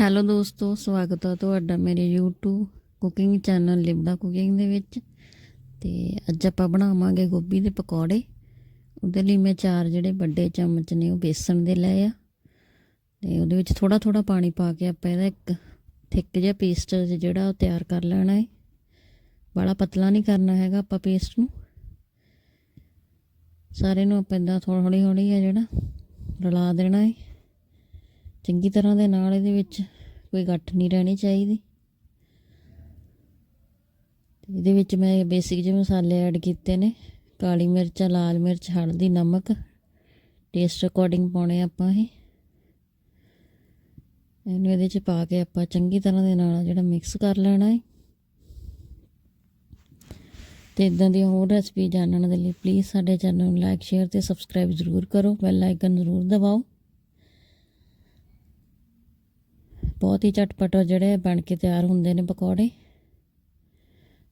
Hello ਦੋਸਤੋ, ਸਵਾਗਤ ਹੈ ਤੁਹਾਡਾ ਮੇਰੇ YouTube cooking channel Libra cooking ਦੇ ਵਿੱਚ। ਤੇ ਅੱਜ ਆਪਾਂ ਬਣਾਵਾਂਗੇ ਗੋਭੀ ਦੇ ਪਕੌੜੇ। ਉਹਦੇ ਲਈ ਮੈਂ ਚਾਰ ਜਿਹੜੇ ਵੱਡੇ ਚਮਚ ਨੇ ਉਹ ਬੇਸਣ ਦੇ ਲਏ ਆ। ਤੇ ਉਹਦੇ ਵਿੱਚ ਥੋੜਾ ਥੋੜਾ ਪਾਣੀ ਪਾ ਕੇ ਆਪਾਂ ਇਹਦਾ ਇੱਕ ਥਿੱਕ ਜਿਹਾ ਪੇਸਟ ਜਿਹੜਾ ਉਹ ਤਿਆਰ ਕਰ ਲੈਣਾ ਹੈ ਬੜਾ ਪਤਲਾ ਨਹੀਂ ਕਰਨਾ ਹੈਗਾ ਆਪਾਂ ਪੇਸਟ ਨੂੰ। ਸਾਰੇ ਨੂੰ ਆਪਾਂ ਇਦਾਂ ਥੋੜੀ ਹੌਲੀ ਹੌਲੀ ਆ ਜਿਹੜਾ ਰਲਾ ਦੇਣਾ ਹੈ ਚੰਗੀ ਤਰ੍ਹਾਂ ਦੇ ਨਾਲ ਇਹਦੇ ਵਿੱਚ ਕੋਈ ਗੱਠ ਨਹੀਂ ਰਹਿਣੀ ਚਾਹੀਦੀ। ਇਹਦੇ ਵਿੱਚ ਮੈਂ ਬੇਸਿਕ ਜਿਹੇ ਮਸਾਲੇ ਐਡ ਕੀਤੇ ਨੇ। ਕਾਲੀ ਮਿਰਚ, ਲਾਲ ਮਿਰਚ, ਹਲਦੀ, ਨਮਕ। ਟੇਸਟ ਅਕੋਰਡਿੰਗ ਪਾਉਣੇ ਆਪਾਂ ਇਹ। ਇਹਨੂੰ ਇਹਦੇ ਚ ਪਾ ਕੇ ਆਪਾਂ ਚੰਗੀ ਤਰ੍ਹਾਂ ਦੇ ਨਾਲ ਜਿਹੜਾ ਮਿਕਸ ਕਰ ਲੈਣਾ ਹੈ ਤੇ ਇਦਾਂ ਦੀ ਹੋਰ ਰੈਸਪੀ ਜਾਣਨ ਦੇ ਲਈ ਪਲੀਜ਼ ਸਾਡੇ ਚੈਨਲ ਨੂੰ ਲਾਈਕ ਸ਼ੇਅਰ ਤੇ ਸਬਸਕ੍ਰਾਈਬ ਜ਼ਰੂਰ ਕਰੋ। ਬੈਲ ਆਈਕਨ ਜ਼ਰੂਰ ਦਬਾਓ। ਬਹੁਤ ਹੀ ਚਟਪਟ ਜਿਹੜੇ ਬਣ ਕੇ ਤਿਆਰ ਹੁੰਦੇ ਨੇ ਪਕੌੜੇ।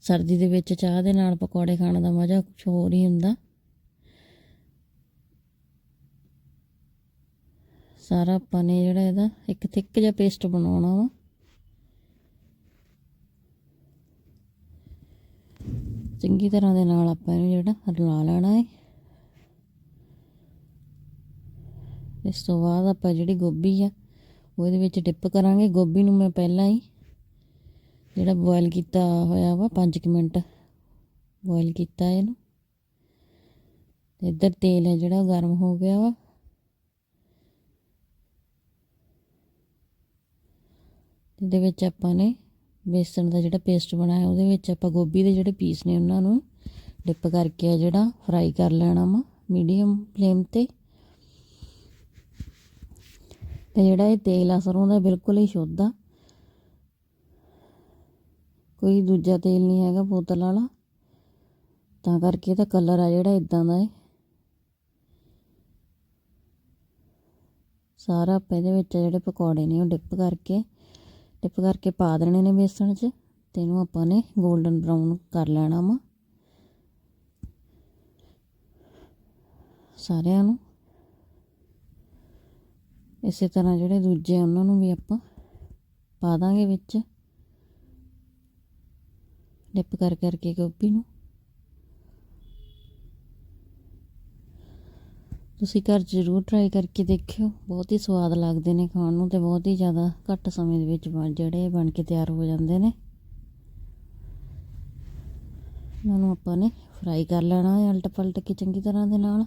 ਸਰਦੀ ਦੇ ਵਿੱਚ ਚਾਹ ਦੇ ਨਾਲ ਪਕੌੜੇ ਖਾਣ ਦਾ ਮਜ਼ਾ ਕੁਝ ਹੋਰ ਹੀ ਹੁੰਦਾ। ਸਾਰਾ ਆਪਾਂ ਨੇ ਜਿਹੜਾ ਇਹਦਾ ਇੱਕ ਥਿੱਕ ਜਿਹਾ ਪੇਸਟ ਬਣਾਉਣਾ ਵਾ। ਚੰਗੀ ਤਰ੍ਹਾਂ ਦੇ ਨਾਲ ਆਪਾਂ ਇਹਨੂੰ ਜਿਹੜਾ ਰਲਾ ਲੈਣਾ ਹੈ ਇਸ ਤੋਂ ਬਾਅਦ ਆਪਾਂ ਜਿਹੜੀ ਗੋਭੀ ਆ ਉਹਦੇ ਵਿੱਚ ਡਿਪ ਕਰਾਂਗੇ। ਗੋਭੀ ਨੂੰ ਮੈਂ ਪਹਿਲਾਂ ਹੀ ਜਿਹੜਾ ਬੋਇਲ ਕੀਤਾ ਹੋਇਆ ਵਾ 5 ਮਿੰਟ ਬੋਇਲ ਕੀਤਾ ਇਹਨੂੰ। ਇੱਧਰ ਤੇਲ ਹੈ ਜਿਹੜਾ ਗਰਮ ਹੋ ਗਿਆ ਵਾ। ਇਹਦੇ ਵਿੱਚ ਆਪਾਂ ਨੇ ਬੇਸਣ ਦਾ ਜਿਹੜਾ ਪੇਸਟ ਬਣਾਇਆ, ਉਹਦੇ ਵਿੱਚ ਆਪਾਂ ਗੋਭੀ ਦੇ ਜਿਹੜੇ ਪੀਸ ਨੇ ਉਹਨਾਂ ਨੂੰ ਡਿਪ ਕਰਕੇ ਆ ਜਿਹੜਾ ਫਰਾਈ ਕਰ ਲੈਣਾ ਵਾ ਮੀਡੀਅਮ ਫਲੇਮ ਤੇ। ਤੇ ਜਿਹੜਾ ਇਹ ਤੇਲ ਆ ਸਰੋਂ ਦਾ ਬਿਲਕੁਲ ਹੀ ਸ਼ੁੱਧ ਆ। ਕੋਈ ਦੂਜਾ ਤੇਲ ਨਹੀਂ ਹੈਗਾ ਬੋਤਲ ਵਾਲਾ। ਤਾਂ ਕਰਕੇ ਇਹਦਾ ਕਲਰ ਆ ਜਿਹੜਾ ਇਦਾਂ ਦਾ ਹੈ ਸਾਰਾ ਆਪਾਂ ਇਹਦੇ ਵਿੱਚ ਜਿਹੜੇ ਪਕੌੜੇ ਨੇ ਉਹ ਡਿਪ ਕਰਕੇ ਡਿਪ ਕਰਕੇ ਪਾ ਦੇਣੇ ਨੇ ਬੇਸਣ 'ਚ ਤੇ ਇਹਨੂੰ ਆਪਾਂ ਨੇ 골ਡਨ ਬਰਾਊਨ ਕਰ ਲੈਣਾ ਵਾ। ਸਾਰਿਆਂ ਨੂੰ ਇਸੇ ਤਰ੍ਹਾਂ ਜਿਹੜੇ ਦੂਜੇ ਉਹਨਾਂ ਨੂੰ ਵੀ ਆਪਾਂ ਪਾ ਦਾਂਗੇ ਵਿੱਚ। ਡਿਪ ਕਰ ਕਰਕੇ ਗੋਭੀ ਨੂੰ। ਤੁਸੀਂ ਘਰ ਜ਼ਰੂਰ ਟਰਾਈ ਕਰਕੇ ਦੇਖਿਓ। ਬਹੁਤ ਹੀ ਸਵਾਦ ਲੱਗਦੇ ਨੇ ਖਾਣ ਨੂੰ ਤੇ ਬਹੁਤ ਹੀ ਜ਼ਿਆਦਾ ਘੱਟ ਸਮੇਂ ਦੇ ਵਿੱਚ ਬਣ, ਜਿਹੜੇ ਬਣ ਕੇ ਤਿਆਰ ਹੋ ਜਾਂਦੇ ਨੇ। ਇਹਨਾਂ ਨੂੰ ਆਪਾਂ ਨੇ ਫਰਾਈ ਕਰ ਲੈਣਾ ਹੈ ਉਲਟ ਪਲਟ ਕੇ ਚੰਗੀ ਤਰ੍ਹਾਂ ਦੇ ਨਾਲ।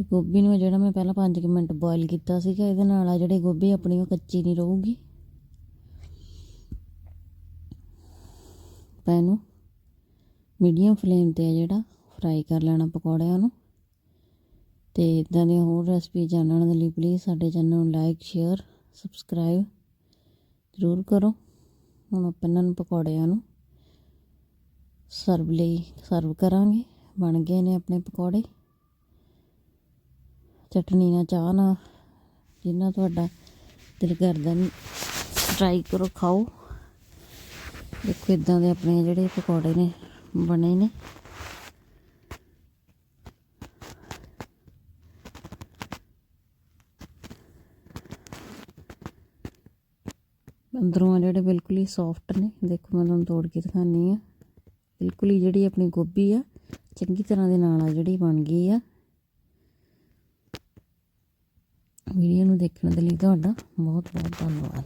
ਤੇ ਗੋਭੀ ਨੂੰ ਜਿਹੜਾ ਮੈਂ ਪਹਿਲਾਂ 5 ਮਿੰਟ ਬੋਇਲ ਕੀਤਾ ਸੀਗਾ, ਇਹਦੇ ਨਾਲ ਆ ਜਿਹੜੀ ਗੋਭੀ ਆਪਣੀ ਉਹ ਕੱਚੀ ਨਹੀਂ ਰਹੂਗੀ। ਪੈਨੂੰ ਮੀਡੀਅਮ ਫਲੇਮ ਤੇ ਆ ਜਿਹੜਾ ਫਰਾਈ ਕਰ ਲੈਣਾ ਪਕੌੜਿਆਂ ਨੂੰ। ਤੇ ਇਦਾਂ ਦੀਆਂ ਹੋਰ ਰੈਸਪੀ ਜਾਣਨ ਦੇ ਲਈ ਪਲੀਜ਼ ਸਾਡੇ ਚੈਨਲ ਨੂੰ ਲਾਈਕ ਸ਼ੇਅਰ ਸਬਸਕ੍ਰਾਈਬ ਜ਼ਰੂਰ ਕਰੋ। ਹੁਣ ਆਪਾਂ ਇਹਨਾਂ ਨੂੰ ਪਕੌੜਿਆਂ ਨੂੰ ਸਰਵ ਲਈ ਸਰਵ ਕਰਾਂਗੇ। ਬਣ ਗਏ ਨੇ ਆਪਣੇ ਪਕੌੜੇ। ਚਟਨੀ ਨਾਲ ਚਾਹ ਨਾਲ, ਜਿੰਨਾ ਤੁਹਾਡਾ ਦਿਲ ਕਰਦਾ ਟਰਾਈ ਕਰੋ, ਖਾਓ। ਦੇਖੋ ਇਦਾਂ ਦੇ ਆਪਣੇ ਜਿਹੜੇ ਪਕੌੜੇ ਨੇ, ਬਣੇ ਨੇ। ਅੰਦਰੋਂ ਆ ਜਿਹੜੇ ਬਿਲਕੁਲ ਹੀ ਸੌਫਟ ਨੇ, ਦੇਖੋ ਮੈਂ ਤੁਹਾਨੂੰ ਤੋੜ ਕੇ ਦਿਖਾਨੀ ਆ ਬਿਲਕੁਲ ਹੀ ਜਿਹੜੀ ਆਪਣੀ ਗੋਭੀ ਆ, ਚੰਗੀ ਤਰ੍ਹਾਂ ਦੇ ਨਾਲ ਆ ਜਿਹੜੀ ਬਣ ਗਈ ਆ। ਵੀਡੀਓ ਨੂੰ ਦੇਖਣ ਦੇ ਲਈ ਤੁਹਾਡਾ ਬਹੁਤ ਬਹੁਤ ਧੰਨਵਾਦ।